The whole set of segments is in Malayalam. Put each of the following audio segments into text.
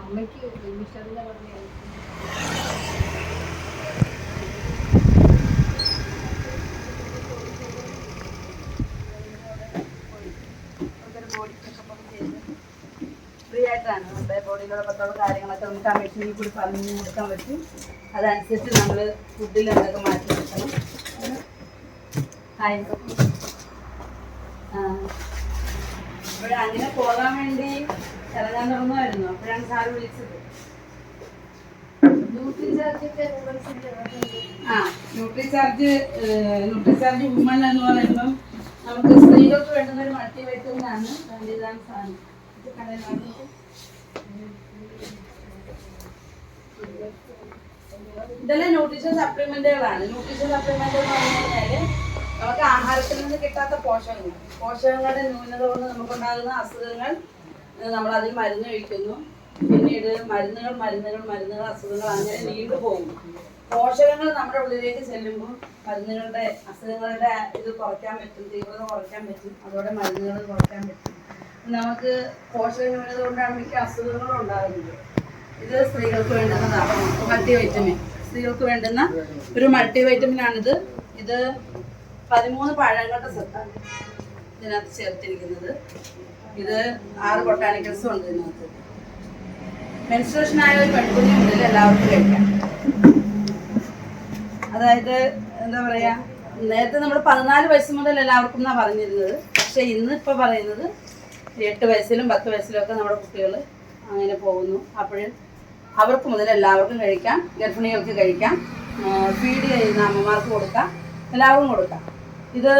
അമ്മയ്ക്ക് കാര്യങ്ങളൊക്കെ നമുക്ക് കമ്മീഷനിൽ മെഷീനിൽ കൂടി പറഞ്ഞു കൊടുക്കാൻ പറ്റും. അതനുസരിച്ച് നമ്മൾ ഫുഡിൽ എന്തൊക്കെ മാറ്റി വെക്കണം. ഇവിടെ അങ്ങനെ പോകാൻ വേണ്ടി ഇറങ്ങാൻ തുടങ്ങുമായിരുന്നു. അപ്പോഴാണ് സാറ് വിളിച്ചത്. ആ Nutricharge Nutricharge woman എന്ന് പറയുമ്പം നമുക്ക് സ്ത്രീകൾക്ക് വേണ്ടുന്ന ഒരു മൾട്ടി വൈറ്റമിൻ ആണ്. ഇതാണ് സാധനം. ഇതെല്ലാം ന്യൂട്രീഷൻ സപ്ലിമെന്റുകളാണ് ന്യൂട്രീഷൻ സപ്ലിമെന്റ് എന്ന് പറഞ്ഞു കഴിഞ്ഞാൽ നമുക്ക് ആഹാരത്തിൽ നിന്ന് കിട്ടാത്ത പോഷകങ്ങൾ. പോഷകങ്ങളുടെ ന്യൂനത കൊണ്ട് നമുക്കുണ്ടാകുന്ന അസുഖങ്ങൾ നമ്മൾ അതിൽ മരുന്ന് കഴിക്കുന്നു പിന്നീട് മരുന്നുകൾ മരുന്നുകൾ മരുന്നുകൾ അസുഖങ്ങൾ അങ്ങനെ നീണ്ടു പോകും പോഷകങ്ങൾ നമ്മുടെ ഉള്ളിലേക്ക് ചെല്ലുമ്പോൾ മരുന്നുകളുടെ അസുഖങ്ങളുടെ ഇത് കുറയ്ക്കാൻ പറ്റും തീവ്രത കുറയ്ക്കാൻ പറ്റും. അതോടെ മരുന്നുകൾ കുറയ്ക്കാൻ പറ്റും. നമുക്ക് പോഷക ന്യൂനത കൊണ്ടാണ് മിക്ക അസുഖങ്ങളും ഉണ്ടാകുന്നത്. ഇത് സ്ത്രീകൾക്ക് വേണ്ടുന്നതാണ് മൾട്ടി വൈറ്റമിൻ സ്ത്രീകൾക്ക് വേണ്ടുന്ന ഒരു മൾട്ടി വൈറ്റമിൻ ആണിത് ഇത് പതിമൂന്ന് പഴങ്ങളുടെ സെറ്റാണ് ഇതിനകത്ത് ചേർത്തിരിക്കുന്നത്. ഇത് ആറ് ബൊട്ടാണിക്കൽസും ഉണ്ട് ഇതിനകത്ത്. മെൻസ്ട്രേഷൻ ആയ ഒരു പെൺകുഞ്ഞി മുതൽ എല്ലാവർക്കും കഴിക്കാം. അതായത് എന്താ പറയാ? നേരത്തെ നമ്മൾ പതിനാല് വയസ്സ് മുതൽ എല്ലാവർക്കും എന്നാ പറഞ്ഞിരുന്നത്. പക്ഷെ ഇന്ന് ഇപ്പൊ പറയുന്നത് എട്ട് വയസ്സിലും പത്ത് വയസ്സിലും ഒക്കെ നമ്മുടെ കുട്ടികൾ അങ്ങനെ പോകുന്നു. അപ്പോഴും അവർക്ക് മുതൽ എല്ലാവർക്കും കഴിക്കാം. ഗർഭിണികൾക്ക് കഴിക്കാം. ഫീഡ് ചെയ്യുന്ന അമ്മമാർക്ക് കൊടുക്കാം. എല്ലാവർക്കും കൊടുക്കാം. ഇത്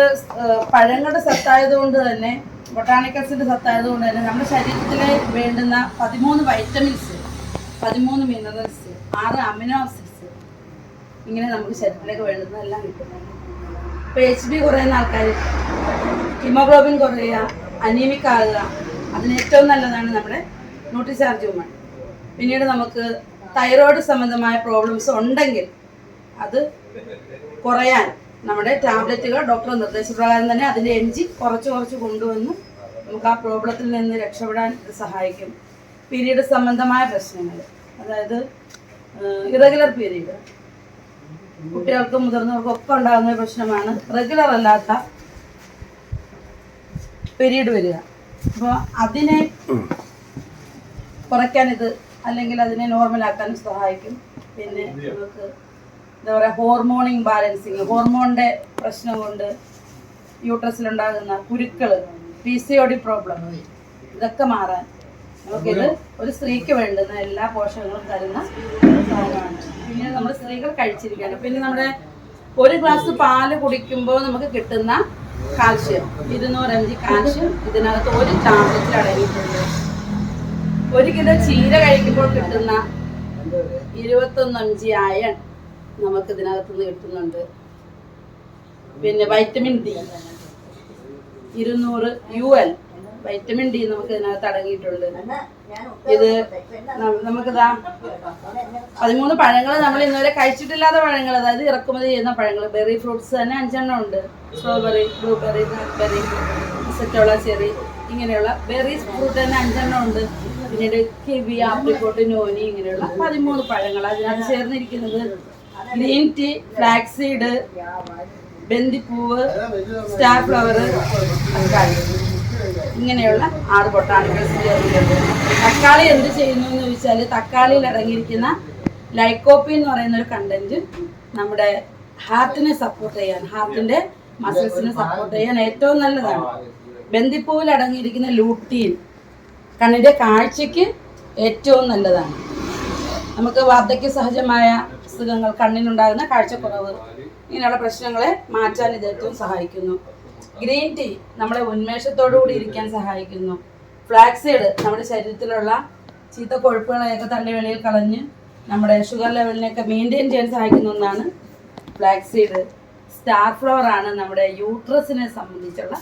പഴങ്ങളുടെ സത്തായത് കൊണ്ട് തന്നെ ബൊട്ടാണിക്കൽസിന്റെ സത്തായത് കൊണ്ട് തന്നെ നമ്മുടെ ശരീരത്തിൽ വേണ്ടുന്ന പതിമൂന്ന് വൈറ്റമിൻസ് പതിമൂന്ന് മിനറൽസ് ആറ് അമിനോ ആസിഡ്സ് ഇങ്ങനെ നമുക്ക് ശരീരത്തിലേക്ക് വേണ്ടുന്നതെല്ലാം കിട്ടുന്നുണ്ട്. ഇപ്പൊ എച്ച് ബി കുറയുന്ന ആൾക്കാർ ഹിമോഗ്ലോബിൻ കുറയുക അനീമിക് ആകുക അതിന് ഏറ്റവും നല്ലതാണ് നമ്മുടെ ന്യൂട്രിചാർജ് ഉമ്മൺ പിന്നീട് നമുക്ക് തൈറോയ്ഡ് സംബന്ധമായ പ്രോബ്ലംസ് ഉണ്ടെങ്കിൽ അത് കുറയാൻ നമ്മുടെ ടാബ്ലറ്റുകൾ ഡോക്ടർ നിർദ്ദേശപ്രകാരം തന്നെ അതിന്റെ എൻജിൻ കുറച്ച് കുറച്ച് കൊണ്ടുവന്ന് നമുക്ക് ആ പ്രോബ്ലത്തിൽ നിന്ന് രക്ഷപ്പെടാൻ സഹായിക്കും. പീരീഡ് സംബന്ധമായ പ്രശ്നങ്ങൾ. അതായത് ഇറഗുലർ പീരീഡ് കുട്ടികൾക്കും മുതിർന്നവർക്കും ഒക്കെ ഉണ്ടാകുന്ന പ്രശ്നമാണ്. റെഗുലർ അല്ലാത്ത പീരീഡ് വരിക. അപ്പോൾ അതിനെ കുറയ്ക്കാൻ ഇത് അല്ലെങ്കിൽ അതിനെ നോർമലാക്കാൻ സഹായിക്കും. പിന്നെ നമുക്ക് എന്താ പറയുക ഹോർമോൺ ഇംബാലൻസിങ് ഹോർമോണിന്റെ പ്രശ്നം കൊണ്ട് യൂട്രസിലുണ്ടാകുന്ന കുരുക്കൾ പി സി ഒടി പ്രോബ്ലം ഇതൊക്കെ മാറാൻ നമുക്കിത് ഒരു സ്ത്രീക്ക് വേണ്ടുന്ന എല്ലാ പോഷകങ്ങളും തരുന്ന സാധനമാണ്. പിന്നെ നമ്മൾ സ്ത്രീകൾ കഴിച്ചിരിക്കുകയാണ്. പിന്നെ നമ്മുടെ ഒരു ഗ്ലാസ് പാൽ കുടിക്കുമ്പോൾ നമുക്ക് കിട്ടുന്ന കാൽഷ്യം ഇരുന്നൂറ് എം ജി കാൽഷ്യം ഇതിനകത്ത് ഒരു ടാബ്ലറ്റിൽ അടങ്ങിയിട്ടുണ്ട്. ഒരു കിലോ ചീര കഴിക്കുമ്പോൾ കിട്ടുന്ന ഇരുപത്തൊന്ന് എം ജി അയൺ. നമുക്ക് ഇതിനകത്ത് നിന്ന് കിട്ടുന്നുണ്ട്. പിന്നെ വൈറ്റമിൻ ഡി ഇരുന്നൂറ് യു എൽ വൈറ്റമിൻ ഡി നമുക്ക് ഇതിനകത്ത് അടങ്ങിയിട്ടുണ്ട്. ഇത് നമുക്ക് നമുക്കിതാ പതിമൂന്ന് പഴങ്ങൾ നമ്മൾ ഇന്നുവരെ കഴിച്ചിട്ടില്ലാത്ത പഴങ്ങൾ അതായത് ഇറക്കുമതി ചെയ്യുന്ന പഴങ്ങൾ. ബെറി ഫ്രൂട്ട്സ് തന്നെ അഞ്ചെണ്ണം ഉണ്ട്. സ്ട്രോബെറി ബ്ലൂബെറി ബ്ലാക്ക്ബെറി സെറ്റോള ചെറി ഇങ്ങനെയുള്ള ബെറീസ് ഫ്രൂട്ട് തന്നെ അഞ്ചെണ്ണം ഉണ്ട്. പിന്നീട് കിവി ആപ്രിക്കോട്ട് നോനി ഇങ്ങനെയുള്ള പതിമൂന്ന് പഴങ്ങൾ. അതിനകത്ത് ചേർന്നിരിക്കുന്നത് ഗ്രീൻ ടീ ഫ്ലാക്സീഡ് ബന്ദിപ്പൂവ് സ്റ്റാർ ഫ്ലവർ തക്കാളി. ഇങ്ങനെയുള്ള ആറ് പൊട്ടാണ് തക്കാളി എന്ത് ചെയ്യുന്നു എന്ന് ചോദിച്ചാൽ തക്കാളിയിൽ അടങ്ങിയിരിക്കുന്ന ലൈക്കോപ്പി എന്ന് പറയുന്ന ഒരു കണ്ടന്റ് നമ്മുടെ ഹാർട്ടിനെ സപ്പോർട്ട് ചെയ്യാൻ ഹാർട്ടിന്റെ മസിൽസിനെ സപ്പോർട്ട് ചെയ്യാൻ ഏറ്റവും നല്ലതാണ്. ബന്ദിപ്പൂവിൽ അടങ്ങിയിരിക്കുന്ന ലൂട്ടീൻ കണ്ണിന്റെ കാഴ്ചയ്ക്ക് ഏറ്റവും നല്ലതാണ്. നമുക്ക് വാർദ്ധക്യ സഹജമായ അസുഖങ്ങൾ കണ്ണിനുണ്ടാകുന്ന കാഴ്ചക്കുറവ് ഇങ്ങനെയുള്ള പ്രശ്നങ്ങളെ മാറ്റാൻ ഇത് ഏറ്റവും സഹായിക്കുന്നു. ഗ്രീൻ ടീ നമ്മളെ ഉന്മേഷത്തോടു കൂടി ഇരിക്കാൻ സഹായിക്കുന്നു. ഫ്ലാക്സീഡ് നമ്മുടെ ശരീരത്തിലുള്ള ചീത്ത കൊഴുപ്പുകളെയൊക്കെ തള്ളി വെളിയിൽ കളഞ്ഞ് നമ്മുടെ ഷുഗർ ലെവലിനെയൊക്കെ മെയിന്റെയിൻ ചെയ്യാൻ സഹായിക്കുന്ന ഒന്നാണ് ഫ്ലാക്സീഡ് സ്റ്റാർ ഫ്ലവർ ആണ് നമ്മുടെ യൂട്രസിനെ സംബന്ധിച്ചുള്ള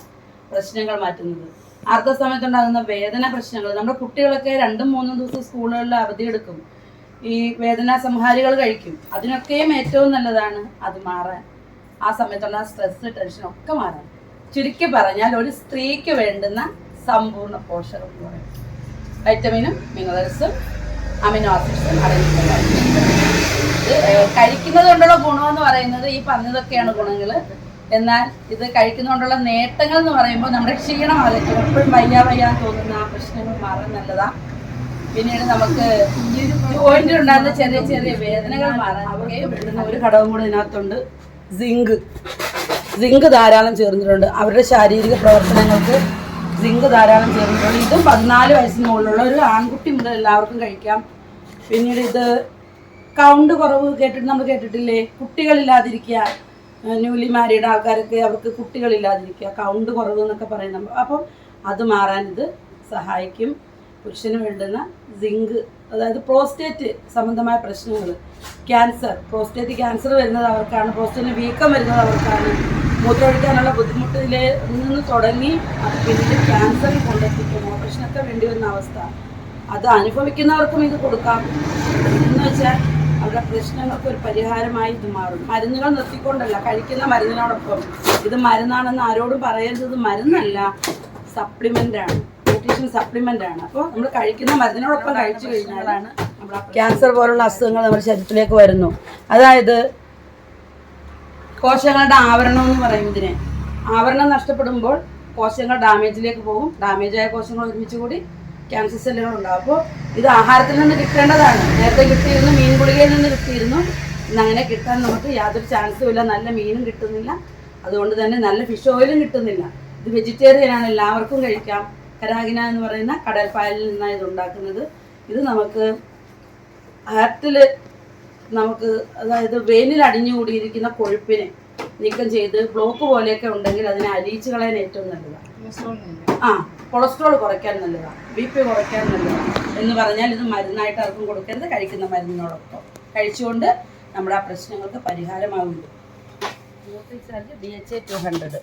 പ്രശ്നങ്ങൾ മാറ്റുന്നത്. അർദ്ധ സമയത്തുണ്ടാകുന്ന വേദന പ്രശ്നങ്ങൾ. നമ്മുടെ കുട്ടികളൊക്കെ രണ്ടും മൂന്നും ദിവസം സ്കൂളുകളിൽ അവധിയെടുക്കും. ഈ വേദനാ സംഹാരികൾ കഴിക്കും. അതിനൊക്കെയും ഏറ്റവും നല്ലതാണ് അത് മാറാൻ. ആ സമയത്തുള്ള സ്ട്രെസ് ടെൻഷൻ ഒക്കെ മാറാൻ. ചുരുക്കി പറഞ്ഞാൽ ഒരു സ്ത്രീക്ക് വേണ്ടുന്ന സമ്പൂർണ പോഷകം എന്ന് പറയും വൈറ്റമിനും മിനറൽസും അമിനോ ആസിഡ്സും ഏഹ്, കഴിക്കുന്നത് കൊണ്ടുള്ള ഗുണമെന്ന് പറയുന്നത് ഈ പറഞ്ഞതൊക്കെയാണ് ഗുണങ്ങൾ. എന്നാൽ ഇത് കഴിക്കുന്നതുകൊണ്ടുള്ള നേട്ടങ്ങൾ എന്ന് പറയുമ്പോൾ നമ്മുടെ ക്ഷീണം അകറ്റും എപ്പോഴും വയ്യ വയ്യാന്ന് തോന്നുന്ന പ്രശ്നങ്ങൾ മാറാൻ നല്ലതാ. പിന്നീട് നമുക്ക് ജോയിന്റിൽ ഉണ്ടാകുന്ന ചെറിയ ചെറിയ വേദനകൾ മാറാൻ ഒരു ഘടകം കൂടെ ഇതിനകത്തുണ്ട്. സിങ്ക് സിങ്ക് ധാരാളം ചേർന്നിട്ടുണ്ട്. അവരുടെ ശാരീരിക പ്രവർത്തനങ്ങൾക്ക് സിങ്ക് ധാരാളം ചേർന്നിട്ടുണ്ട്. ഇതും പതിനാല് വയസ്സിന് മുകളിലുള്ള ഒരു ആൺകുട്ടി മുതൽ എല്ലാവർക്കും കഴിക്കാം. പിന്നീട് ഇത് കൗണ്ട് കുറവ് കേട്ടിട്ട് നമ്മൾ കേട്ടിട്ടില്ലേ? കുട്ടികളില്ലാതിരിക്കുക. ന്യൂലി മാരീഡ് ആൾക്കാരൊക്കെ അവർക്ക് കുട്ടികളില്ലാതിരിക്കുക. കൗണ്ട് കുറവ് എന്നൊക്കെ പറയുന്നുണ്ട്. അപ്പം അത് മാറാൻ ഇത് സഹായിക്കും. പുരുഷന് വേണ്ടുന്ന സിങ്ക് അതായത് പ്രോസ്റ്റേറ്റ് സംബന്ധമായ പ്രശ്നങ്ങൾ. ക്യാൻസർ പ്രോസ്റ്റേറ്റ് ക്യാൻസർ വരുന്നത് അവർക്കാണ്. പ്രോസ്റ്റേറ്റിന് വീക്കം വരുന്നത് അവർക്കാണ്. മൂത്രമൊഴിക്കാനുള്ള ബുദ്ധിമുട്ടിൽ നിന്ന് തുടങ്ങി അത് പിന്നീട് ക്യാൻസറിൽ കൊണ്ടെത്തിക്കും. ഓപ്പറേഷനൊക്കെ വേണ്ടി വരുന്ന അവസ്ഥ. അത് അനുഭവിക്കുന്നവർക്കും ഇത് കൊടുക്കാം. എന്ന് വെച്ചാൽ അവരുടെ പ്രശ്നങ്ങൾക്ക് ഒരു പരിഹാരമായി ഇത് മാറും. മരുന്നുകൾ നിർത്തിക്കൊണ്ടല്ല കഴിക്കുന്ന മരുന്നിനോടൊപ്പം. ഇത് മരുന്നാണെന്ന് ആരോടും പറയരുത്. ഇത് മരുന്നല്ല ആണ്. ന്യൂട്രീഷൻ സപ്ലിമെന്റ് ആണ്. അപ്പോൾ നമ്മൾ കഴിക്കുന്ന മരുന്നിനോടൊപ്പം കഴിച്ചു കഴിഞ്ഞാലാണ് ക്യാൻസർ പോലുള്ള അസുഖങ്ങൾ നമ്മുടെ ശരീരത്തിലേക്ക് വരുന്നു. അതായത് കോശങ്ങളുടെ ആവരണം എന്ന് പറയും ഇതിനെ. ആവരണം നഷ്ടപ്പെടുമ്പോൾ കോശങ്ങൾ ഡാമേജിലേക്ക് പോകും. ഡാമേജ് ആയ കോശങ്ങൾ ഒരുമിച്ച് കൂടി ക്യാൻസർ സെല്ലുകൾ ഉണ്ടാകും അപ്പോൾ ഇത് ആഹാരത്തിൽ നിന്ന് കിട്ടേണ്ടതാണ്. നേരത്തെ കിട്ടിയിരുന്നു മീൻ ഗുളികയിൽ നിന്ന് കിട്ടിയിരുന്നു. ഇന്ന് അങ്ങനെ കിട്ടാൻ നമുക്ക് യാതൊരു ചാൻസും ഇല്ല. നല്ല മീനും കിട്ടുന്നില്ല. അതുകൊണ്ട് തന്നെ നല്ല ഫിഷ് ഓയിലും കിട്ടുന്നില്ല. ഇത് വെജിറ്റേറിയൻ ആണ്. എല്ലാവർക്കും കഴിക്കാം. കരാഗിന എന്ന് പറയുന്ന കടൽപ്പായലിൽ നിന്നാണ് ഇത് ഉണ്ടാക്കുന്നത്. ഇത് നമുക്ക് ഹാർട്ടിൽ നമുക്ക് അതായത് വെയിലിൽ അടിഞ്ഞുകൂടിയിരിക്കുന്ന കൊഴുപ്പിനെ നീക്കം ചെയ്ത് ബ്ലോക്ക് പോലെയൊക്കെ ഉണ്ടെങ്കിൽ അതിനെ അലിയിച്ച് കളയാൻ ഏറ്റവും നല്ലതാണ് ആ കൊളസ്ട്രോൾ കുറയ്ക്കാൻ നല്ലതാണ് ബി പി കുറയ്ക്കാൻ നല്ലതാണ് എന്ന് പറഞ്ഞാൽ ഇത് മരുന്നായിട്ട് ആർക്കും കൊടുക്കരുത് കഴിക്കുന്ന മരുന്നിനോടൊപ്പം. കഴിച്ചുകൊണ്ട് നമ്മുടെ ആ പ്രശ്നങ്ങൾക്ക് പരിഹാരമാകുന്നു D H A two hundred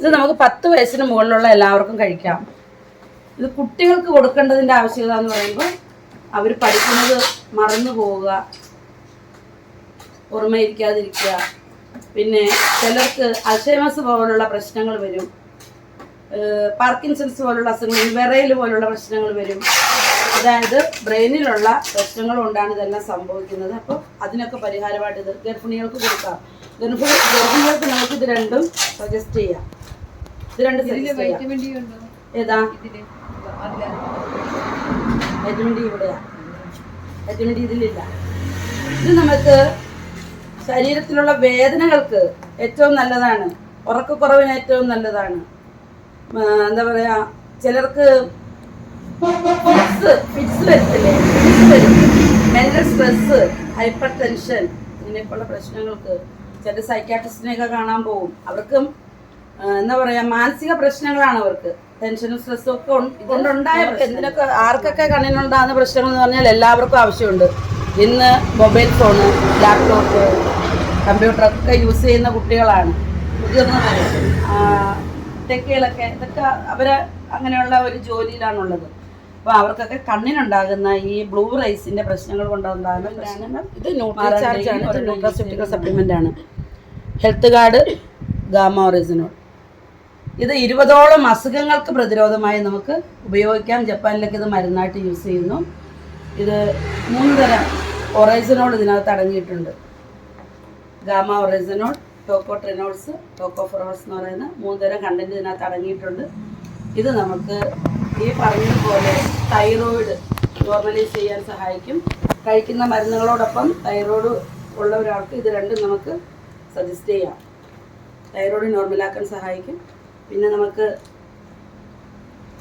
ഇത് നമുക്ക് പത്ത് വയസ്സിന് മുകളിലുള്ള എല്ലാവർക്കും കഴിക്കാം. ഇത് കുട്ടികൾക്ക് കൊടുക്കേണ്ടതിന്റെ ആവശ്യകത എന്ന് പറയുമ്പോൾ അവർ പഠിക്കുന്നത് മറന്നു പോവുക ഓർമ്മയിരിക്കാതിരിക്കുക. പിന്നെ ചിലർക്ക് അൽഷേമസ് പോലുള്ള പ്രശ്നങ്ങൾ വരും. പാർക്കിൻസൺസ് പോലുള്ള അസുഖങ്ങൾ വിറയൽ പോലുള്ള പ്രശ്നങ്ങൾ വരും. അതായത് ബ്രെയിനിലുള്ള പ്രശ്നങ്ങൾ കൊണ്ടാണ് ഇതെല്ലാം സംഭവിക്കുന്നത്. അപ്പോൾ അതിനൊക്കെ പരിഹാരമായിട്ട് ഇത് ഗർഭിണികൾക്ക് കൊടുക്കാം. ഗർഭിണി ഗർഭിണികൾക്ക് നമുക്ക് ഇത് രണ്ടും സജസ്റ്റ് ചെയ്യാം. ഇത് രണ്ട് വൈറ്റമിൻ ഡി ഉണ്ടോ? ഏതാ? വൈറ്റമിൻ ഡി ഇവിടെയാ. വൈറ്റമിൻ ഡി ഇതിലില്ല. ഇത് നമുക്ക് ശരീരത്തിലുള്ള വേദനകൾക്ക് ഏറ്റവും നല്ലതാണ്. ഉറക്കക്കുറവിന് ഏറ്റവും നല്ലതാണ്. എന്താ പറയാ ചിലർക്ക് ഫിറ്റ്സ് ഫിറ്റ്സ് വരത്തില്ലേ? ഫിറ്റ്സ് വരും. മെന്റൽ സ്ട്രെസ് ഹൈപ്പർ ടെൻഷൻ ഇങ്ങനെയൊക്കെയുള്ള പ്രശ്നങ്ങൾക്ക് ചില സൈക്കാട്രിസ്റ്റിനെയൊക്കെ കാണാൻ പോകും അവർക്കും എന്താ പറയാ മാനസിക പ്രശ്നങ്ങളാണ് അവർക്ക്. ടെൻഷനും സ്ട്രെസ്സും ഒക്കെ ഇതുകൊണ്ടുണ്ടായ കൊണ്ടുണ്ടായവർക്ക് എന്തിനൊക്കെ ആർക്കൊക്കെ കണ്ണിനുണ്ടാകുന്ന പ്രശ്നങ്ങൾ എന്ന് പറഞ്ഞാൽ എല്ലാവർക്കും ആവശ്യമുണ്ട്. ഇന്ന് മൊബൈൽ ഫോണ് ലാപ്ടോപ്പ് കമ്പ്യൂട്ടറൊക്കെ യൂസ് ചെയ്യുന്ന കുട്ടികളാണ്. മുതിർന്നവർ ടെക്കുകളൊക്കെ ഇതൊക്കെ അവർ അങ്ങനെയുള്ള ഒരു ജോലിയിലാണുള്ളത്. അപ്പോൾ അവർക്കൊക്കെ കണ്ണിനുണ്ടാകുന്ന ഈ ബ്ലൂ റൈസിന്റെ പ്രശ്നങ്ങൾ കൊണ്ടുണ്ടാകുന്ന പ്രശ്നങ്ങൾ ഇത് ന്യൂട്രിചാർജ് ആണ്. ഇത് ന്യൂട്രാസ്യൂട്ടിക്കൽ സപ്ലിമെന്റ് ആണ്. Health card gamma oryzanol. ഇത് ഇരുപതോളം അസുഖങ്ങൾക്ക് പ്രതിരോധമായി നമുക്ക് ഉപയോഗിക്കാം. ജപ്പാനിലൊക്കെ ഇത് മരുന്നായിട്ട് യൂസ് ചെയ്യുന്നു. ഇത് മൂന്ന് തരം ഒറൈസനോൾ ഇതിനകത്ത് അടങ്ങിയിട്ടുണ്ട്. ഗാമ ഒറൈസനോൾ ടോക്കോട്രിനോൾസ് ടോക്കോഫെറോൾസ് എന്ന് പറയുന്ന മൂന്ന് തരം കണ്ടന്റ് ഇതിനകത്ത് അടങ്ങിയിട്ടുണ്ട്. ഇത് നമുക്ക് ഈ പറഞ്ഞതുപോലെ തൈറോയിഡ് നോർമലൈസ് ചെയ്യാൻ സഹായിക്കും. കഴിക്കുന്ന മരുന്നുകളോടൊപ്പം തൈറോയ്ഡ് ഉള്ള ഒരാൾക്ക് ഇത് രണ്ടും നമുക്ക് സജസ്റ്റ് ചെയ്യാം. തൈറോയ്ഡ് നോർമലാക്കാൻ സഹായിക്കും. പിന്നെ നമുക്ക്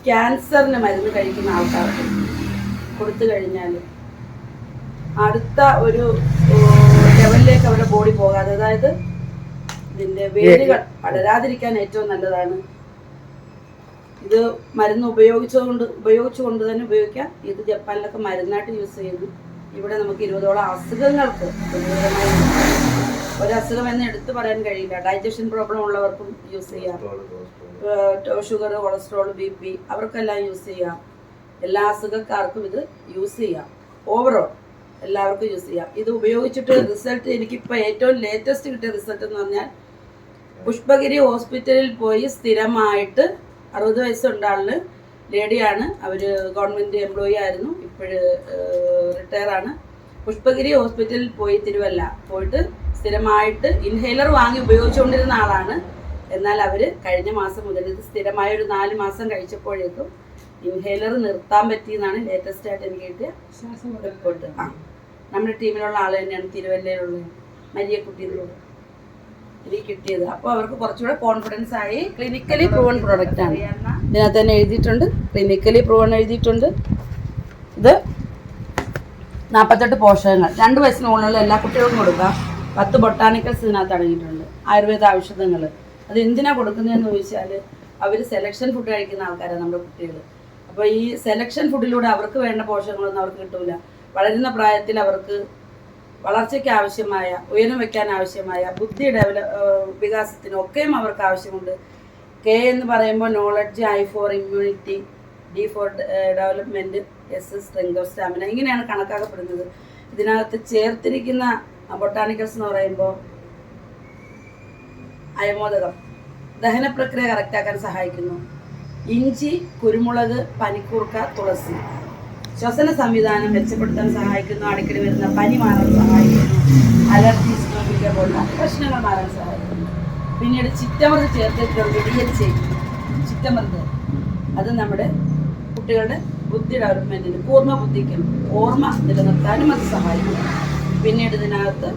ക്യാൻസറിന് മരുന്ന് കഴിക്കുന്ന ആൾക്കാർക്ക് കൊടുത്തു കഴിഞ്ഞാൽ അടുത്ത ഒരു ലെവലിലേക്ക് അവരുടെ ബോഡി പോകാതെ അതായത് ഇതിന്റെ വേരുകൾ വളരാതിരിക്കാൻ ഏറ്റവും നല്ലതാണ്. ഇത് മരുന്ന് ഉപയോഗിച്ചുകൊണ്ട് ഉപയോഗിച്ചുകൊണ്ട് തന്നെ ഉപയോഗിക്കാം. ഇത് ജപ്പാനിലൊക്കെ മരുന്നായിട്ട് യൂസ് ചെയ്യുന്നു. ഇവിടെ നമുക്ക് ഇരുപതോളം അസുഖങ്ങൾക്ക് പ്രതിരോധമായി ഒരസുഖം എന്ന് എടുത്തു പറയാൻ കഴിയില്ല. ഡൈജഷൻ പ്രോബ്ലം ഉള്ളവർക്കും യൂസ് ചെയ്യാം. ഷുഗർ കൊളസ്ട്രോൾ ബി പി അവർക്കെല്ലാം യൂസ് ചെയ്യാം. എല്ലാ അസുഖക്കാർക്കും ഇത് യൂസ് ചെയ്യാം. ഓവറോൾ എല്ലാവർക്കും യൂസ് ചെയ്യാം. ഇത് ഉപയോഗിച്ചിട്ട് റിസൾട്ട് എനിക്കിപ്പോൾ ഏറ്റവും ലേറ്റസ്റ്റ് കിട്ടിയ റിസൾട്ട് എന്ന് പറഞ്ഞാൽ പുഷ്പഗിരി ഹോസ്പിറ്റലിൽ പോയി സ്ഥിരമായിട്ട് അറുപത് വയസ്സുണ്ട് ആളിന് ലേഡിയാണ്. അവർ ഗവൺമെന്റ് എംപ്ലോയി ആയിരുന്നു. ഇപ്പോഴ് റിട്ടയർ ആണ് പുഷ്പഗിരി ഹോസ്പിറ്റലിൽ പോയി തിരുവല്ല. പോയിട്ട് സ്ഥിരമായിട്ട് ഇൻഹേലർ വാങ്ങി ഉപയോഗിച്ചുകൊണ്ടിരുന്ന ആളാണ്. എന്നാൽ അവർ കഴിഞ്ഞ മാസം മുതൽ ഇത് സ്ഥിരമായ ഒരു നാല് മാസം കഴിച്ചപ്പോഴേക്കും ഇൻഹേലർ നിർത്താൻ പറ്റിയെന്നാണ് ലേറ്റസ്റ്റ് ആയിട്ട് എനിക്ക് കിട്ടിയ റിപ്പോർട്ട് ആ നമ്മുടെ ടീമിലുള്ള ആൾ തന്നെയാണ് തിരുവല്ലയിലുള്ള മരിയക്കുട്ടി കുട്ടി എനിക്ക് കിട്ടിയത്. അപ്പോൾ അവർക്ക് കുറച്ചുകൂടെ കോൺഫിഡൻസ് ആയി ക്ലിനിക്കലി പ്രൂവൺ പ്രോഡക്റ്റ് ആണ്. ഇതിനകത്ത് തന്നെ എഴുതിയിട്ടുണ്ട്. ക്ലിനിക്കലി പ്രൂവൺ എഴുതിയിട്ടുണ്ട്. ഇത് നാൽപ്പത്തെട്ട് പോഷകങ്ങൾ. രണ്ട് വയസ്സിന് മുകളിലുള്ള എല്ലാ കുട്ടികൾക്കും കൊടുക്കാം. പത്ത് ബൊട്ടാണിക്കൽസ് ഇതിനകത്ത് അടങ്ങിയിട്ടുണ്ട്. ആയുർവേദ ഔഷധങ്ങൾ. അത് എന്തിനാണ് കൊടുക്കുന്നതെന്ന് ചോദിച്ചാൽ അവർ സെലക്ഷൻ ഫുഡ് കഴിക്കുന്ന ആൾക്കാരാണ് നമ്മുടെ കുട്ടികൾ. അപ്പോൾ ഈ സെലക്ഷൻ ഫുഡിലൂടെ അവർക്ക് വേണ്ട പോഷകങ്ങളൊന്നും അവർക്ക് കിട്ടൂല. വളരുന്ന പ്രായത്തിൽ അവർക്ക് വളർച്ചയ്ക്ക് ആവശ്യമായ ഉയരം വയ്ക്കാൻ ആവശ്യമായ ബുദ്ധി ഡെവല വികാസത്തിനും ഒക്കെയും അവർക്ക് ആവശ്യമുണ്ട്. കെ എന്ന് പറയുമ്പോൾ knowledge I for immunity D for development S strength of stamina ഇങ്ങനെയാണ് കണക്കാക്കപ്പെടുന്നത്. ഇതിനകത്ത് ചേർത്തിരിക്കുന്ന ബൊട്ടാണിക്കൽസ് എന്ന് പറയുമ്പോൾ അയമോദകം. ദഹന പ്രക്രിയ കറക്റ്റാക്കാൻ സഹായിക്കുന്നു. ഇഞ്ചി കുരുമുളക് പനിക്കൂർക്ക തുളസി. ശ്വസന സംവിധാനം മെച്ചപ്പെടുത്താൻ സഹായിക്കുന്നു. അടിക്കടി വരുന്ന പനി മാറാൻ സഹായിക്കുന്നു. അലർജി സ്നോഫിക്ക പോലുള്ള പ്രശ്നങ്ങൾ മാറാൻ സഹായിക്കുന്നു. പിന്നീട് ചിറ്റമൃത് ചേർത്തിട്ടുണ്ട് ഡി എച്ച് ചിറ്റമൃത് അത് നമ്മുടെ കുട്ടികളുടെ ബുദ്ധി ഡെവലപ്മെന്റിന് പൂർണ ബുദ്ധിക്കും ഓർമ്മ നിലനിർത്താനും അത് സഹായിക്കുന്നു. പിന്നീട് ഇതിനകത്ത്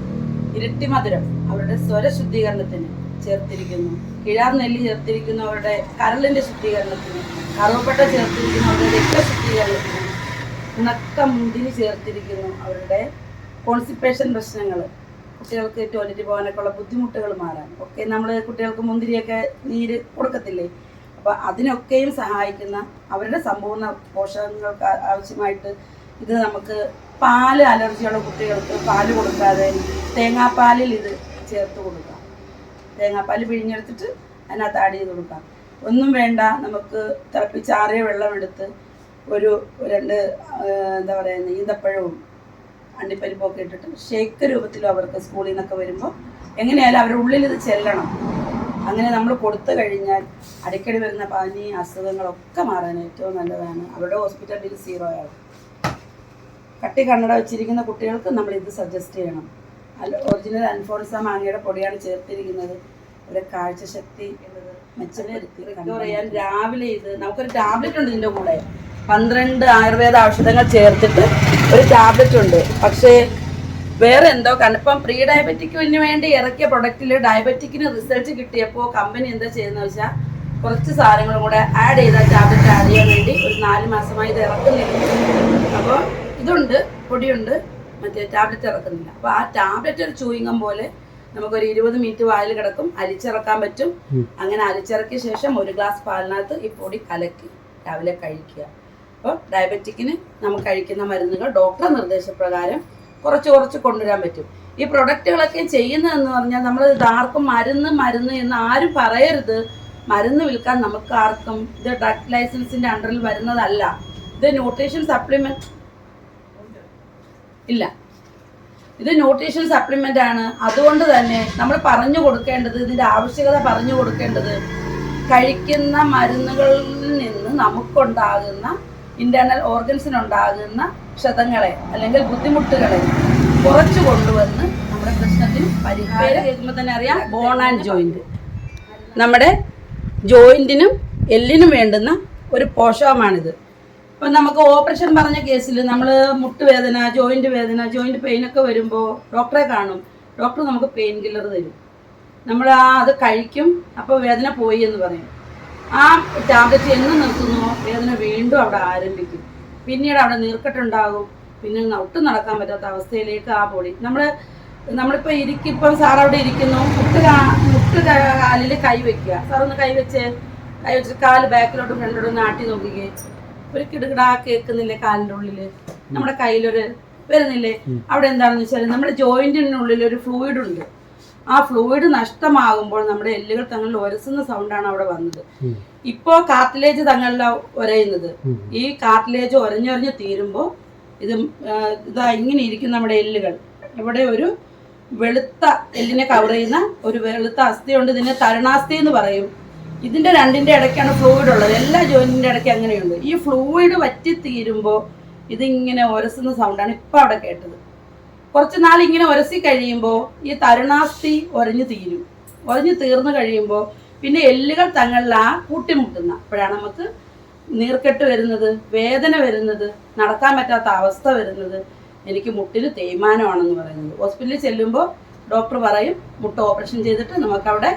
ഇരട്ടി മധുരം അവരുടെ സ്വര ശുദ്ധീകരണത്തിന് ചേർത്തിരിക്കുന്നു. കിഴാർ നെല്ലി ചേർത്തിരിക്കുന്നു അവരുടെ കരളിന്റെ ശുദ്ധീകരണത്തിന്. കറുവപ്പട്ട ചേർത്തിരിക്കുന്നു അവരുടെ രക്തശുദ്ധീകരണത്തിന് ഉണക്ക മുന്തിരി ചേർത്തിരിക്കുന്നു അവരുടെ കോൺസിപ്പേഷൻ പ്രശ്നങ്ങൾ കുട്ടികൾക്ക് ടോയ്ലറ്റ് പോകാനൊക്കെ ഉള്ള ബുദ്ധിമുട്ടുകൾ മാറാൻ. ഒക്കെ നമ്മൾ കുട്ടികൾക്ക് മുന്തിരിയൊക്കെ നീര് കൊടുക്കത്തില്ലേ? അപ്പോൾ അതിനൊക്കെയും സഹായിക്കുന്ന അവരുടെ സമ്പൂർണ പോഷകങ്ങൾക്ക് ആവശ്യമായിട്ട് ഇത് നമുക്ക് പാൽ അലർജിയുള്ള കുട്ടികൾക്ക് പാൽ കൊടുക്കാതെ തേങ്ങാപ്പാലിൽ ഇത് ചേർത്ത് കൊടുക്കാം. തേങ്ങാപ്പാൽ പിഴിഞ്ഞെടുത്തിട്ട് അതിനകത്ത് ആഡ് ചെയ്ത് കൊടുക്കാം. ഒന്നും വേണ്ട നമുക്ക് തിളപ്പിച്ചാറിയ വെള്ളമെടുത്ത് ഒരു രണ്ട് എന്താ പറയുക ഈന്തപ്പഴവും അണ്ടിപ്പരിപ്പൊക്കെ ഇട്ടിട്ട് ഷേക്ക് രൂപത്തിലും അവർക്ക് സ്കൂളിൽ നിന്നൊക്കെ വരുമ്പോൾ എങ്ങനെയായാലും അവരുടെ ഉള്ളിൽ ഇത് ചെല്ലണം. അങ്ങനെ നമ്മൾ കൊടുത്തു കഴിഞ്ഞാൽ അടിക്കടി വരുന്ന പനി അസുഖങ്ങളൊക്കെ മാറാൻ ഏറ്റവും നല്ലതാണ്. അവരുടെ ഹോസ്പിറ്റൽ ബിൽ സീറോ ആവും. കട്ടി കണ്ണട വെച്ചിരിക്കുന്ന കുട്ടികൾക്ക് നമ്മൾ ഇത് സജസ്റ്റ് ചെയ്യണം. അല്ല ഒറിജിനൽ അൻഫോൺസ മാങ്ങയുടെ പൊടിയാണ് ചേർത്തിരിക്കുന്നത്. അവരുടെ കാഴ്ചശക്തി മെച്ചപ്പെടുത്തി രാവിലെ ഇത് നമുക്കൊരു ടാബ്ലറ്റ് ഉണ്ട് ഇതിന്റെ കൂടെ. പന്ത്രണ്ട് ആയുർവേദ ഔഷധങ്ങൾ ചേർത്തിട്ട് ഒരു ടാബ്ലറ്റ് ഉണ്ട്. പക്ഷേ വേറെ എന്തോ കാരണം ഇപ്പം പ്രീ ഡയബറ്റിക്കിന് വേണ്ടി ഇറക്കിയ പ്രൊഡക്റ്റിൽ ഡയബറ്റിക്കിന് റിസൾട്ട് കിട്ടിയപ്പോൾ കമ്പനി എന്താ ചെയ്യുന്നത് വെച്ചാൽ കുറച്ച് സാധനങ്ങളും കൂടെ ആഡ് ചെയ്ത ടാബ്ലറ്റ് ആഡ് ചെയ്യാൻ വേണ്ടി ഒരു നാല് മാസമായി ഇത് ഇറക്കുന്നില്ല. അപ്പോൾ ഇതുണ്ട് പൊടിയുണ്ട് മറ്റേ ടാബ്ലറ്റ് ഇറക്കുന്നില്ല. അപ്പോൾ ആ ടാബ്ലറ്റ് ഒരു ചൂയിങ്ങം പോലെ നമുക്കൊരു ഇരുപത് മിനിറ്റ് വായിൽ കിടക്കും അരിച്ചിറക്കാൻ പറ്റും. അങ്ങനെ അരിച്ചിറക്കിയ ശേഷം ഒരു ഗ്ലാസ് പാലിനകത്ത് ഈ പൊടി കലക്കി രാവിലെ കഴിക്കുക. അപ്പോൾ ഡയബറ്റിക്കിന് നമുക്ക് കഴിക്കുന്ന മരുന്നുകൾ ഡോക്ടർ നിർദ്ദേശപ്രകാരം കുറച്ച് കുറച്ച് കൊണ്ടുവരാൻ പറ്റും. ഈ പ്രൊഡക്റ്റുകളൊക്കെ ചെയ്യുന്നതെന്ന് പറഞ്ഞാൽ നമ്മൾ ഇതാർക്കും മരുന്ന് മരുന്ന് എന്ന് ആരും പറയരുത്. മരുന്ന് വിൽക്കാൻ നമുക്ക് ആർക്കും ഇത് ഡ്രഗ് ലൈസൻസിന്റെ അണ്ടറിൽ വരുന്നതല്ല. ഇത് ന്യൂട്രീഷൻ സപ്ലിമെന്റ് ഇല്ല. ഇത് ന്യൂട്രീഷൻ സപ്ലിമെന്റ് ആണ്. അതുകൊണ്ട് തന്നെ നമ്മൾ പറഞ്ഞു കൊടുക്കേണ്ടത് ഇതിന്റെ ആവശ്യകത പറഞ്ഞു കൊടുക്കേണ്ടത് കഴിക്കുന്ന മരുന്നുകളിൽ നിന്ന് നമുക്കുണ്ടാകുന്ന ഇന്റേണൽ ഓർഗൻസിനുണ്ടാകുന്ന ക്ഷതങ്ങളെ അല്ലെങ്കിൽ ബുദ്ധിമുട്ടുകളെ കുറച്ച് കൊണ്ടുവന്ന് നമ്മുടെ പ്രശ്നത്തിന് പരിഹാരം കേൾക്കുമ്പോൾ തന്നെ അറിയാം? ബോൺ ആൻഡ് ജോയിന്റ് നമ്മുടെ ജോയിന്റിനും എല്ലിനും വേണ്ടുന്ന ഒരു പോഷകമാണിത്. ഇപ്പം നമുക്ക് ഓപ്പറേഷൻ പറഞ്ഞ കേസിൽ നമ്മൾ മുട്ടുവേദന ജോയിന്റ് വേദന ജോയിന്റ് പെയിൻ ഒക്കെ വരുമ്പോൾ ഡോക്ടറെ കാണും. ഡോക്ടർ നമുക്ക് പെയിൻ കില്ലർ തരും. നമ്മൾ ആ അത് കഴിക്കും അപ്പോൾ വേദന പോയി എന്ന് പറയും. ആ ടാബ്ലറ്റ് എന്ന് നിർത്തുന്നോ വേദന വീണ്ടും അവിടെ ആരംഭിക്കും. പിന്നീട് അവിടെ നീർക്കെട്ടുണ്ടാകും. പിന്നെ ഒട്ടും നടക്കാൻ പറ്റാത്ത അവസ്ഥയിലേക്ക് ആ പൊടി നമ്മൾ നമ്മളിപ്പോൾ ഇരിക്കിപ്പം സാർ അവിടെ ഇരിക്കുന്നു. മുട്ട് മുട്ട് കാലിൽ കൈ വെക്കുക. സാർ ഒന്ന് കൈ വെച്ച് കൈ വെച്ചിട്ട് കാൽ ബാക്കിലോട്ട് ഫ്രണ്ടിലോട്ടും നാട്ടി നോക്കുകയും ഒരു കിടുകിടാ കേൾക്കുന്നില്ലേ കാലിന്റെ ഉള്ളിൽ? നമ്മുടെ കയ്യിലൊരു വരുന്നില്ലേ? അവിടെ എന്താണെന്ന് വെച്ചാൽ നമ്മുടെ ജോയിന്റിനുള്ളിൽ ഒരു ഫ്ലൂയിഡ് ഉണ്ട്. ആ ഫ്ലൂയിഡ് നഷ്ടമാകുമ്പോൾ നമ്മുടെ എല്ലുകൾ തങ്ങളിൽ ഉരസുന്ന സൗണ്ടാണ് അവിടെ വന്നത്. ഇപ്പോ കാർട്ടിലേജ് തങ്ങളില ഒരയുന്നത് ഈ കാർട്ടിലേജ് ഒരഞ്ഞൊരഞ്ഞ് തീരുമ്പോൾ ഇത് ഇതാ ഇങ്ങനെ ഇരിക്കും നമ്മുടെ എല്ലുകൾ. ഇവിടെ ഒരു വെളുത്ത എല്ലിനെ കവർ ചെയ്യുന്ന ഒരു വെളുത്ത അസ്ഥിയുണ്ട്. ഇതിനെ തരുണാസ്ഥി എന്ന് പറയും. ഇതിന്റെ രണ്ടിന്റെ ഇടയ്ക്കാണ് ഫ്ലൂയിഡ് ഉള്ളത്. എല്ലാ ജോയിന്റിന്റെ ഇടയ്ക്ക് അങ്ങനെയുണ്ട്. ഈ ഫ്ലൂയിഡ് വറ്റി തീരുമ്പോൾ ഇതിങ്ങനെ ഒരസുന്ന സൗണ്ടാണ് ഇപ്പോൾ അവിടെ കേട്ടത്. കുറച്ച് നാൾ ഇങ്ങനെ ഒരസി കഴിയുമ്പോൾ ഈ തരുണാസ്ഥി ഒരഞ്ഞു തീരും. ഒരഞ്ഞു തീർന്നു കഴിയുമ്പോൾ പിന്നെ എല്ലുകൾ തങ്ങളിലാ കൂട്ടിമുട്ടുന്ന അപ്പോഴാണ് നമുക്ക് നീർക്കെട്ട് വരുന്നത് വേദന വരുന്നത് നടക്കാൻ പറ്റാത്ത അവസ്ഥ വരുന്നത്. എനിക്ക് മുട്ടിന് തേയ്മാനമാണെന്ന് പറയുന്നത്. ഹോസ്പിറ്റലിൽ ചെല്ലുമ്പോൾ ഡോക്ടർ പറയും മുട്ട ഓപ്പറേഷൻ ചെയ്തിട്ട് നമുക്കവിടെ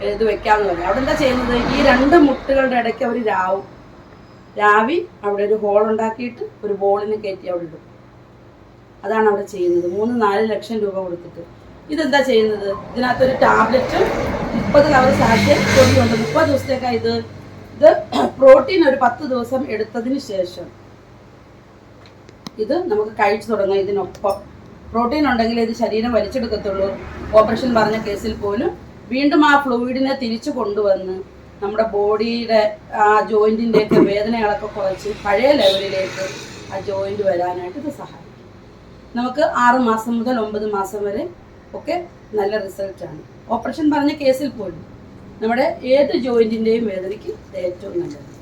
ഇത് വെക്കാമെന്ന് പറഞ്ഞു. അവിടെ എന്താ ചെയ്യുന്നത്? ഈ രണ്ട് മുട്ടുകളുടെ ഇടയ്ക്ക് അവർ രാവും. രാവി അവിടെ ഒരു ഹോൾ ഉണ്ടാക്കിയിട്ട് ഒരു ബോളിന് കയറ്റി അവിടെ ഇടും. അതാണ് അവിടെ ചെയ്യുന്നത്. മൂന്ന് നാല് ലക്ഷം രൂപ കൊടുത്തിട്ട്. ഇതെന്താ ചെയ്യുന്നത്? ഇതിനകത്തൊരു ടാബ്ലറ്റ് മുപ്പത് കവർ സാധ്യം പൊടിയുണ്ട് മുപ്പത് ദിവസത്തേക്കാണ് ഇത്. ഇത് പ്രോട്ടീൻ ഒരു പത്ത് ദിവസം എടുത്തതിന് ശേഷം ഇത് നമുക്ക് കഴിച്ചു തുടങ്ങാം ഇതിനൊപ്പം. പ്രോട്ടീൻ ഉണ്ടെങ്കിൽ ഇത് ശരീരം വലിച്ചെടുക്കത്തുള്ളൂ. ഓപ്പറേഷൻ പറഞ്ഞ കേസിൽ പോലും വീണ്ടും ആ ഫ്ലൂയിഡിനെ തിരിച്ചു കൊണ്ടുവന്ന് നമ്മുടെ ബോഡിയുടെ ആ ജോയിന്റിന്റെയൊക്കെ വേദനകളൊക്കെ കുറച്ച് പഴയ ലെവലിലേക്ക് ആ ജോയിന്റ് വരാനായിട്ട് ഇത് സഹായിക്കും. നമുക്ക് ആറ് മാസം മുതൽ ഒമ്പത് മാസം വരെ ഒക്കെ നല്ല റിസൾട്ട് ആണ്. ഓപ്പറേഷൻ പറഞ്ഞ കേസിൽ പോലും നമ്മുടെ ഏത് ജോയിന്റിന്റെയും വേദനയ്ക്ക് ഏറ്റവും നല്ലത്.